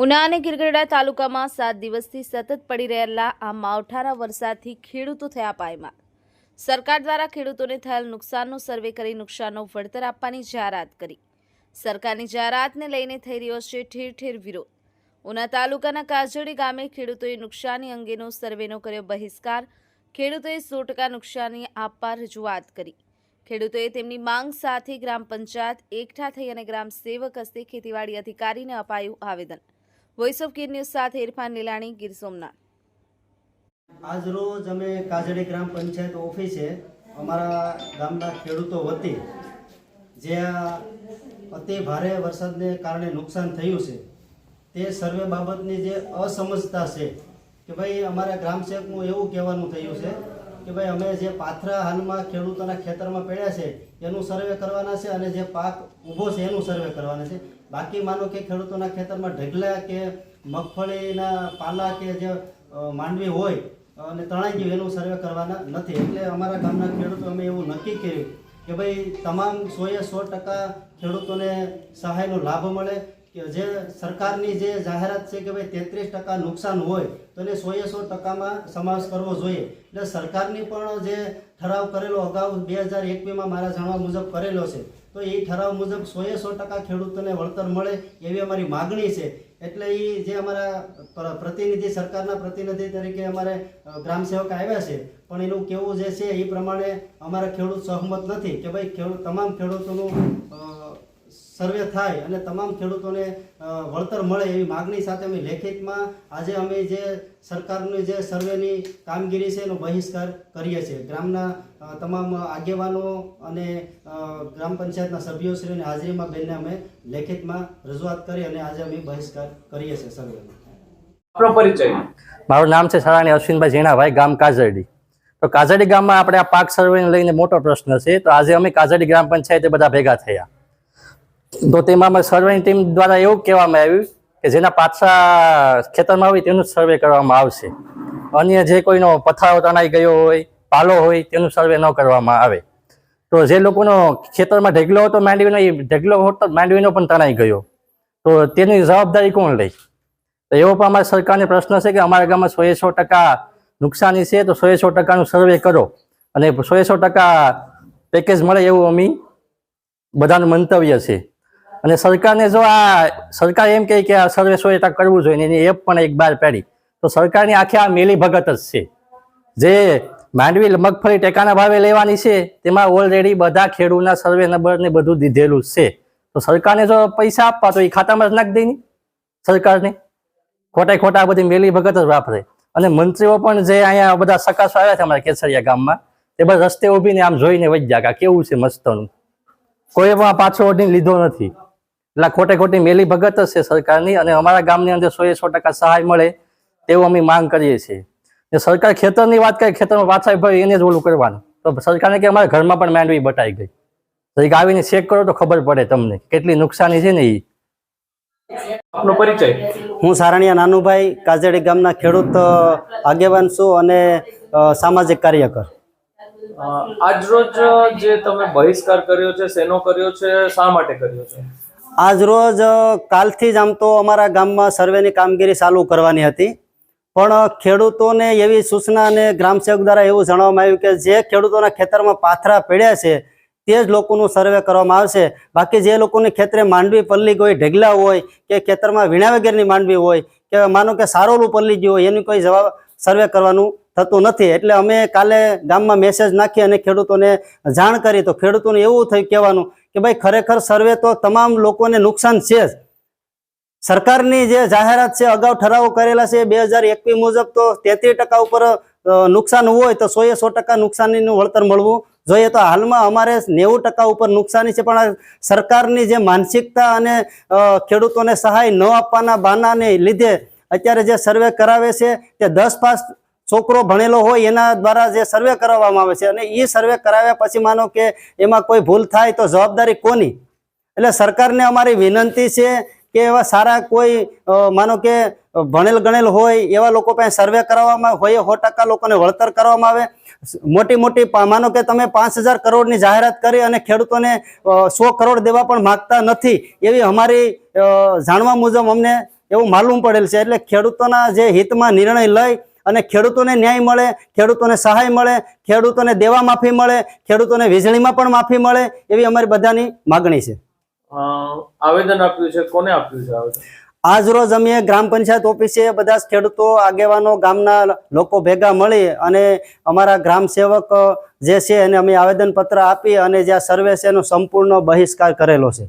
ઉના અને ગીરગઢડા તાલુકામાં સાત દિવસથી સતત પડી રહેલા આ માવઠાના વરસાદથી ખેડૂતો થયા પાયમાલ. સરકાર દ્વારા ખેડૂતોને થયેલ નુકસાનનો સર્વે કરી નુકસાનનો વળતર આપવાની જાહેરાત કરી. સરકારની જાહેરાતને લઈને થઈ રહ્યો છે ઠેર ઠેર વિરોધ. ઉના તાલુકાના કાજડી ગામે ખેડૂતોએ નુકસાની અંગેનો સર્વેનો કર્યો બહિષ્કાર. ખેડૂતોએ સો ટકા નુકસાની આપવા રજૂઆત કરી. ખેડૂતોએ તેમની માંગ સાથે ગ્રામ પંચાયત એકઠા થઈ અને ગ્રામ સેવક હસ્તે ખેતીવાડી અધિકારીને અપાયું આવેદન. વોઇસ ઓફ ગીર ન્યૂઝ સાથે ઇરફાન લીલાણી, ગીર સોમનાથ. આજ રોજ અમે કાજડી ગ્રામ પંચાયત ઓફિસે અમારા ગામના ખેડૂતો વતી જે અતિ ભારે વરસાદને કારણે નુકસાન થયું છે, તે સર્વે બાબતની જે અસમજતા છે કે ભાઈ અમારા ગ્રામ સેવકનું એવું કહેવાનું થયું છે કે ભાઈ અમે જે પાથરા હાલમાં ખેડૂતોના ખેતરમાં પડ્યા છે, એનું સર્વે કરવાના છે અને જે પાક ઊભો છે એનું સર્વે કરવાના છે. બાકી માનો કે ખેડૂતોના ખેતરમાં ઢગલા કે મગફળીના પાલા કે જે માંડવી હોય, અને તણાઈ ગયું, એનું સર્વે કરવાના નથી. એટલે અમારા ગામના ખેડૂતો અમે એવું નક્કી કર્યું કે ભાઈ તમામ સોએ સો ટકા ખેડૂતોને સહાયનો લાભ મળે. કે જે સરકારની જે જાહેરાત છે કે ભાઈ તેત્રીસ ટકા નુકસાન હોય, તો એને સોએ સો ટકામાં સમાવેશ કરવો જોઈએ. એટલે સરકારની પણ જે ઠરાવ કરેલો અગાઉ બે હજાર એકવીસમાં મારા જાણવા મુજબ કરેલો છે, તો એ ઠરાવ મુજબ સોએ સો ટકા ખેડૂતોને વળતર મળે એવી અમારી માગણી છે. એટલે એ જે અમારા પ્રતિનિધિ, સરકારના પ્રતિનિધિ તરીકે અમારે ગ્રામ સેવક આવ્યા છે, પણ એનું કેવું જે છે એ પ્રમાણે અમારા ખેડૂત સહમત નથી કે ભાઈ ખેડૂત તમામ ખેડૂતોનું સર્વે થાય અને તમામ ખેડૂતોને વળતર મળે એવી માગણી સાથે અમે લેખિતમાં આજે અમે જે સરકારની જે સર્વેની કામગીરી છે એનો બહિષ્કાર કરીએ છીએ. ગ્રામના તમામ આગેવાનો અને ગ્રામ પંચાયતના સભ્યોશ્રીની હાજરીમાં બેનને અમે લેખિતમાં રજૂઆત કરી અને આજે અમે બહિષ્કાર કરીએ છીએ સર્વેનો. આપણો પરિચય. મારું નામ છે સરાણી અશ્વિનભાઈ ઝીણાભાઈ ગામ કાજરડી. તો કાજરડી ગામમાં આપણે આ પાક સર્વેને લઈને મોટો પ્રશ્ન છે. તો આજે અમે કાજરડી ગ્રામ પંચાયતે બધા ભેગા થયા. તો તેમાં અમે સર્વેની ટીમ દ્વારા એવું કહેવામાં આવ્યું કે જેના પાછા ખેતરમાં હોય તેનું સર્વે કરવામાં આવશે. અન્ય જે કોઈનો પથારો તણાઈ ગયો હોય, પાલો હોય તેનું સર્વે ન કરવામાં આવે. તો જે લોકોનો ખેતરમાં ઢગલો હતો, માંડવીનો, એ ઢગલો હતો, માંડવીનો પણ તણાઈ ગયો. તો તેની જવાબદારી કોણ લે તો એવો પણ અમારા સરકારને પ્રશ્ન છે કે અમારા ગામમાં સો સો ટકા નુકસાની છે, તો સો સો ટકાનું સર્વે કરો. અને સો સો ટકા પેકેજ મળે એવું અમે બધાનું મંતવ્ય છે. અને સરકારને જો આ, સરકાર એમ કહે કે આ સર્વે સો કરવું જોઈએ એની એપ પણ એક બાર પેડી તો સરકારની આખી આ મેલી ભગત જ છે. જે માંડવી મગફળી, ટેકાના ભાવે લેવાની છે, તેમાં ઓલરેડી બધા ખેડૂતના સર્વે નંબર ને બધું દીધેલું છે. તો સરકારને જો પૈસા આપવા, તો એ ખાતામાં જ નાખી દે ની સરકારને. ખોટા ખોટા બધી મેલી ભગત જ વાપરે. અને મંત્રીઓ પણ જે અહીંયા બધા સકાસો આવ્યા છે અમારા કેસરિયા ગામમાં, તે બધા રસ્તે ઊભીને આમ જોઈને વજ્યા કે કેવું છે મસ્તનું. કોઈ પણ પાછો ઓઢીને લીધો નથી. એટલે ખોટે ખોટી મેલી ભગત જ છે સરકારની અને અમારા ગામની અંદર સો સો ટકા સહાય મળે તેવું અમે માંગ કરીએ છીએ. સરકાર ખેતરની વાત કરે ખેતરમાં પાછા ભાઈ એને જ ઓલું કરવાનું. તો સરકારને કે અમારા ઘરમાં પણ માંડવી બટાઈ ગઈ. તો એક આવીને ચેક કરો તો ખબર પડે તમને કેટલી નુકસાની છે ને એ આપનો પરિચય? હું સારણિયા નાનુભાઈ કાજેડી ગામના ખેડૂત આગેવાન છું અને સામાજિક કાર્યકર. આજ રોજ જે તમે બહિષ્કાર કર્યો છે શેનો કર્યો છે શા માટે કર્યો છે? આજ રોજ કાલથી જ આમ તો અમારા ગામમાં સર્વેની કામગીરી ચાલુ કરવાની હતી. પણ ખેડૂતોને એવી સૂચના અને ગ્રામસેવક દ્વારા એવું જણાવવામાં આવ્યું કે જે ખેડૂતોના ખેતરમાં પાથરા પડ્યા છે, તે જ લોકોનું સર્વે કરવામાં આવશે. બાકી જે લોકોની ખેતરે માંડવી પલ્લી કોઈ ઢગલા હોય કે ખેતરમાં વીણા વગેરેની માંડવી હોય, કે માનો કે સારોલું પલ્લી ગયું હોય, એનું કોઈ જવાબ સર્વે કરવાનું થતું નથી. એટલે અમે કાલે ગામમાં મેસેજ નાખી અને ખેડૂતોને જાણ કરી. તો ખેડૂતોને એવું થયું કહેવાનું કે ભાઈ, ખરેખર સર્વે તો તમામ લોકોને નુકસાન છે જ. સરકારની જે જાહેરાત છે, અગાઉ ઠરાવો કરેલા છે, બે હજાર એકવીસ મુજબ તો તેત્રીસ ટકા ઉપર નુકસાન હોય તો સો એ સો ટકા નુકસાનીનું વળતર મળવું જોઈએ. તો હાલમાં અમારે નેવું ટકા ઉપર નુકસાની છે, પણ સરકારની જે માનસિકતા અને ખેડૂતોને સહાય ન આપવાના બાનાને લીધે અત્યારે જે સર્વે કરાવે છે, તે દસ પાસ છોકરો ભણેલો હોય એના દ્વારા જે સર્વે કરાવવામાં આવે છે અને એ સર્વે કરાવ્યા પછી માનો કે એમાં કોઈ ભૂલ થાય તો જવાબદારી કોની? એટલે સરકારને અમારી વિનંતી છે કે એવા સારા કોઈ માનો કે ભણેલ ગણેલ હોય એવા લોકો પાસે સર્વે કરાવવામાં હોય સો ટકા લોકોને વળતર કરવામાં આવે. મોટી મોટી માનો કે તમે પાંચ હજાર કરોડની જાહેરાત કરી અને ખેડૂતોને સો કરોડ દેવા પણ માગતા નથી એવી અમારી જાણવા મુજબ અમને એવું માલુમ પડેલ છે. એટલે ખેડૂતોના જે હિતમાં નિર્ણય લઈ અને ખેડૂતોને ન્યાય મળે ખેડૂતોને સહાય મળે ખેડૂતોને દેવા માફી મળે ખેડૂતોને વીજળીમાં પણ માફી મળે એવી અમારી બધાની માગણી છે. આવેદન આપ્યું છે કોને આપ્યું છે આવેદન? આજ રોજ અમે ગ્રામ પંચાયત ઓફિસે બધા ખેડૂતો આગેવાનો ગામના લોકો ભેગા મળી અને અમારા ગ્રામ સેવક જે છે એને અમે આવેદનપત્ર આપી અને જે સર્વે છે એનો સંપૂર્ણ બહિષ્કાર કરેલો છે.